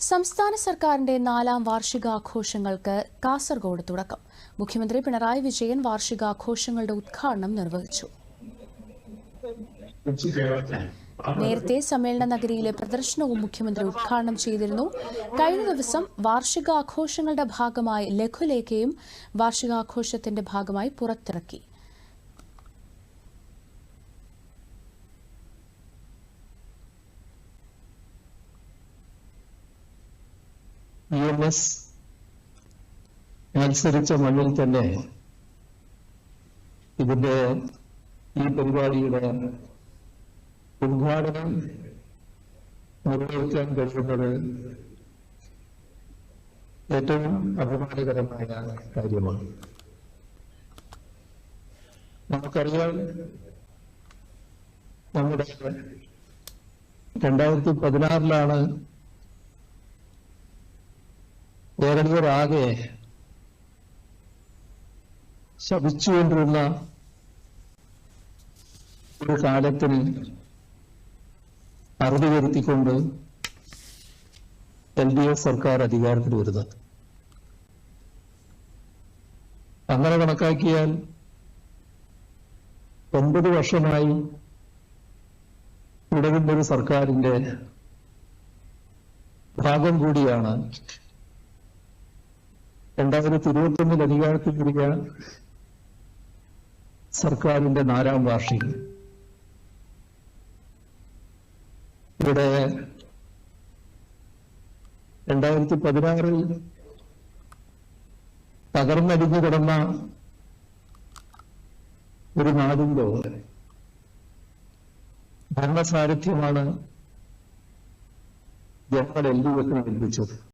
സംസ്ഥാന സർക്കാരിന്റെ നാലാം വാർഷികാഘോഷങ്ങൾക്ക് കാസർഗോഡ് തുടക്കം. മുഖ്യമന്ത്രി പിണറായി വിജയൻ വാർഷികാഘോഷങ്ങളുടെ ഉദ്ഘാടനം നിർവഹിച്ചു. നേരത്തെ സമ്മേളന നഗരിയിലെ പ്രദർശനവും മുഖ്യമന്ത്രി ഉദ്ഘാടനം ചെയ്തിരുന്നു. കഴിഞ്ഞ ദിവസം വാർഷികാഘോഷങ്ങളുടെ ഭാഗമായി ലഘുലേഖയും വാർഷികാഘോഷത്തിന്റെ ഭാഗമായി പുറത്തിറക്കി. ഇ എം എസ് മത്സരിച്ച മണ്ണിൽ തന്നെ ഇതിന്റെ ഈ പരിപാടിയുടെ ഉദ്ഘാടനം നിർവഹിക്കാൻ കഴിയുന്നത് ഏറ്റവും അഭിമാനകരമായ കാര്യമാണ്. നമുക്കറിയാം നമ്മുടെ രണ്ടായിരത്തി പതിനാറിലാണ് കേരളീയരാകെ ശപിച്ചുകൊണ്ടിരുന്ന ഒരു കാലത്തിന് അറുതി വരുത്തിക്കൊണ്ട് എൽ ഡി എഫ് സർക്കാർ അധികാരത്തിൽ വരുന്നത്. അങ്ങനെ കണക്കാക്കിയാൽ ഒൻപത് വർഷമായി തുടരുന്ന ഒരു സർക്കാരിന്റെ ഭാഗം കൂടിയാണ് രണ്ടായിരത്തി ഇരുപത്തി ഒന്നിൽ അധികാരത്തിൽ വരിക സർക്കാരിന്റെ നാലാം വാർഷികം. ഇവിടെ രണ്ടായിരത്തി പതിനാറിൽ തകർന്നടിഞ്ഞു കിടന്ന ഒരു നാടിന്റെ ഭരണസാരഥ്യമാണ് ജനങ്ങൾ എൽ ഡി